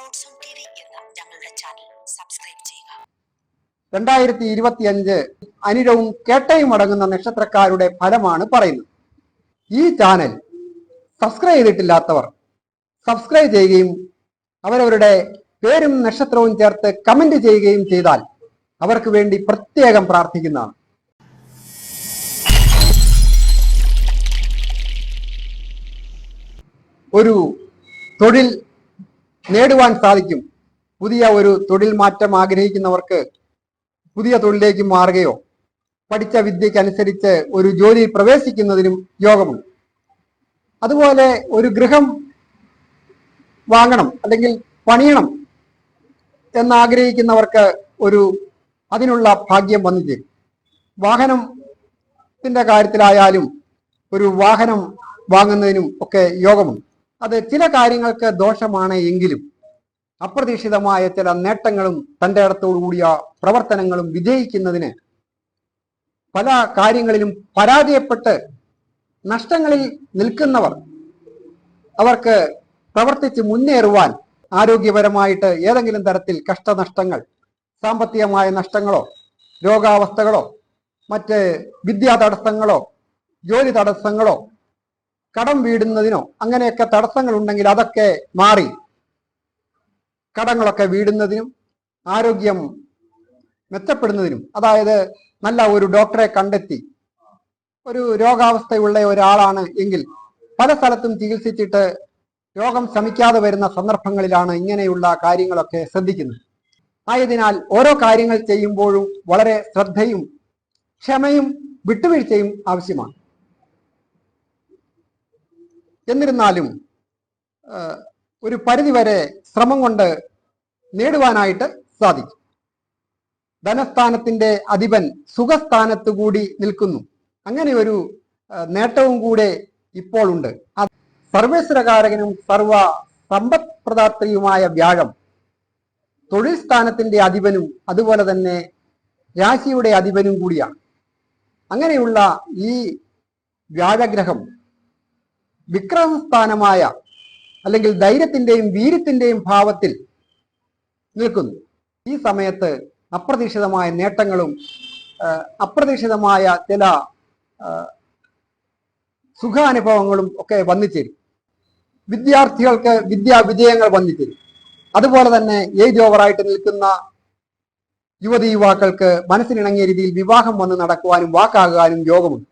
God's own T എന്ന ഞങ്ങളുടെ channel subscribe ചെയ്യുക രണ്ടായിരത്തി ഇരുപത്തിയഞ്ച് അനിരവും കേട്ടയും അടങ്ങുന്ന നക്ഷത്രക്കാരുടെ ഫലമാണ് പറയുന്നത്. ഈ ചാനൽ സബ്സ്ക്രൈബ് ചെയ്തിട്ടില്ലാത്തവർ സബ്സ്ക്രൈബ് ചെയ്യുകയും അവരവരുടെ പേരും നക്ഷത്രവും ചേർത്ത് കമന്റ് ചെയ്യുകയും ചെയ്താൽ അവർക്ക് വേണ്ടി പ്രത്യേകം പ്രാർത്ഥിക്കുന്നതാണ്. ഒരു തൊഴിൽ നേടുവാൻ സാധിക്കും. പുതിയ ഒരു തൊഴിൽ മാറ്റം ആഗ്രഹിക്കുന്നവർക്ക് പുതിയ തൊഴിലേക്ക് മാറുകയോ പഠിച്ച വിദ്യക്കനുസരിച്ച് ഒരു ജോലിയിൽ പ്രവേശിക്കുന്നതിനും യോഗമുണ്ട്. അതുപോലെ ഒരു ഗൃഹം വാങ്ങണം അല്ലെങ്കിൽ പണിയണം എന്നാഗ്രഹിക്കുന്നവർക്ക് ഒരു അതിനുള്ള ഭാഗ്യം വന്നു ചേരും. വാഹനത്തിന്റെ കാര്യത്തിലായാലും ഒരു വാഹനം വാങ്ങുന്നതിനും ഒക്കെ യോഗമുണ്ട്. അത് ചില കാര്യങ്ങൾക്ക് ദോഷമാണ് എങ്കിലും അപ്രതീക്ഷിതമായ ചില നേട്ടങ്ങളും തന്റെ കൂടിയ പ്രവർത്തനങ്ങളും വിജയിക്കുന്നതിന് പല കാര്യങ്ങളിലും പരാജയപ്പെട്ട് നഷ്ടങ്ങളിൽ നിൽക്കുന്നവർ അവർക്ക് പ്രവർത്തിച്ച് മുന്നേറുവാൻ ആരോഗ്യപരമായിട്ട് ഏതെങ്കിലും തരത്തിൽ കഷ്ടനഷ്ടങ്ങൾ സാമ്പത്തികമായ നഷ്ടങ്ങളോ രോഗാവസ്ഥകളോ മറ്റ് വിദ്യാ തടസ്സങ്ങളോ ജോലി തടസ്സങ്ങളോ കടം വീടുന്നതിനോ അങ്ങനെയൊക്കെ തടസ്സങ്ങൾ ഉണ്ടെങ്കിൽ അതൊക്കെ മാറി. കടങ്ങളൊക്കെ വീടുന്നതിനും ആരോഗ്യം മെച്ചപ്പെടുന്നതിനും അതായത് നല്ല ഒരു ഡോക്ടറെ കണ്ടെത്തി ഒരു രോഗാവസ്ഥയുള്ള ഒരാളാണ് എങ്കിൽ പല സ്ഥലത്തും ചികിത്സിച്ചിട്ട് രോഗം ശമിക്കാതെ വരുന്ന സന്ദർഭങ്ങളിലാണ് ഇങ്ങനെയുള്ള കാര്യങ്ങളൊക്കെ ശ്രദ്ധിക്കുന്നത്. ആയതിനാൽ ഓരോ കാര്യങ്ങൾ ചെയ്യുമ്പോഴും വളരെ ശ്രദ്ധയും ക്ഷമയും വിട്ടുവീഴ്ചയും ആവശ്യമാണ്. എന്നിരുന്നാലും ഒരു പരിധിവരെ ശ്രമം കൊണ്ട് നേടുവാനായിട്ട് സാധിക്കും. ധനസ്ഥാനത്തിന്റെ അധിപൻ സുഖസ്ഥാനത്ത് കൂടി നിൽക്കുന്നു. അങ്ങനെ ഒരു നേട്ടവും കൂടെ ഇപ്പോൾ ഉണ്ട്. അത് സർവേശ്വരകാരകനും സർവ സമ്പദ് പ്രദാത്രിയുമായ വ്യാഴം തൊഴിൽ സ്ഥാനത്തിന്റെ അധിപനും അതുപോലെ തന്നെ രാശിയുടെ അധിപനും കൂടിയാണ്. അങ്ങനെയുള്ള ഈ വ്യാഴഗ്രഹം വിക്രമസ്ഥാനമായ അല്ലെങ്കിൽ ധൈര്യത്തിന്റെയും വീര്യത്തിന്റെയും ഭാവത്തിൽ നിൽക്കുന്നു. ഈ സമയത്ത് അപ്രതീക്ഷിതമായ നേട്ടങ്ങളും അപ്രതീക്ഷിതമായ ചില സുഖാനുഭവങ്ങളും ഒക്കെ വന്നിച്ചേരും. വിദ്യാർത്ഥികൾക്ക് വിദ്യാ വിജയങ്ങൾ വന്നിച്ചേരും. അതുപോലെ തന്നെ ഏജ് ഓവറായിട്ട് നിൽക്കുന്ന യുവതി യുവാക്കൾക്ക് മനസ്സിനിണങ്ങിയ രീതിയിൽ വിവാഹം വന്ന് നടക്കുവാനും വാക്കാകാനും യോഗമുണ്ട്.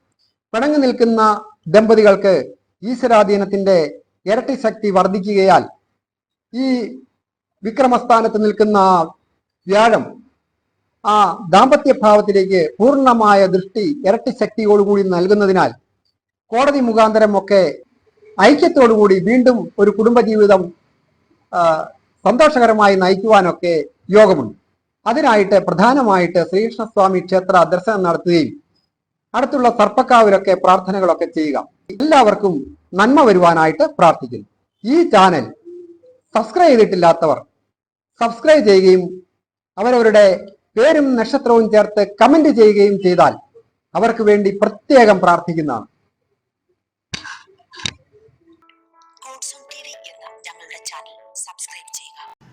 പിണങ്ങി നിൽക്കുന്ന ദമ്പതികൾക്ക് ഈശ്വരാധീനത്തിന്റെ ഇരട്ടി ശക്തി വർദ്ധിക്കുകയാൽ ഈ വിക്രമസ്ഥാനത്ത് നിൽക്കുന്ന വ്യാഴം ആ ദാമ്പത്യ ഭാവത്തിലേക്ക് പൂർണമായ ദൃഷ്ടി ഇരട്ടി ശക്തിയോടുകൂടി നൽകുന്നതിനാൽ കോടതി മുഖാന്തരം ഒക്കെ ഐക്യത്തോടുകൂടി വീണ്ടും ഒരു കുടുംബജീവിതം സന്തോഷകരമായി നയിക്കുവാനൊക്കെ യോഗമുണ്ട്. അതിനായിട്ട് പ്രധാനമായിട്ട് ശ്രീകൃഷ്ണസ്വാമി ക്ഷേത്ര ദർശനം നടത്തുകയും അടുത്തുള്ള സർപ്പക്കാവിലൊക്കെ പ്രാർത്ഥനകളൊക്കെ ചെയ്യുക. എല്ലാവർക്കും നന്മ വരുവാനായിട്ട് പ്രാർത്ഥിക്കുന്നു. ഈ ചാനൽ സബ്സ്ക്രൈബ് ചെയ്തിട്ടില്ലാത്തവർ സബ്സ്ക്രൈബ് ചെയ്യുകയും അവരവരുടെ പേരും നക്ഷത്രവും ചേർത്ത് കമന്റ് ചെയ്യുകയും ചെയ്താൽ അവർക്ക് വേണ്ടി പ്രത്യേകം പ്രാർത്ഥിക്കുന്നതാണ്. സബ്സ്ക്രൈബ് ചെയ്യുക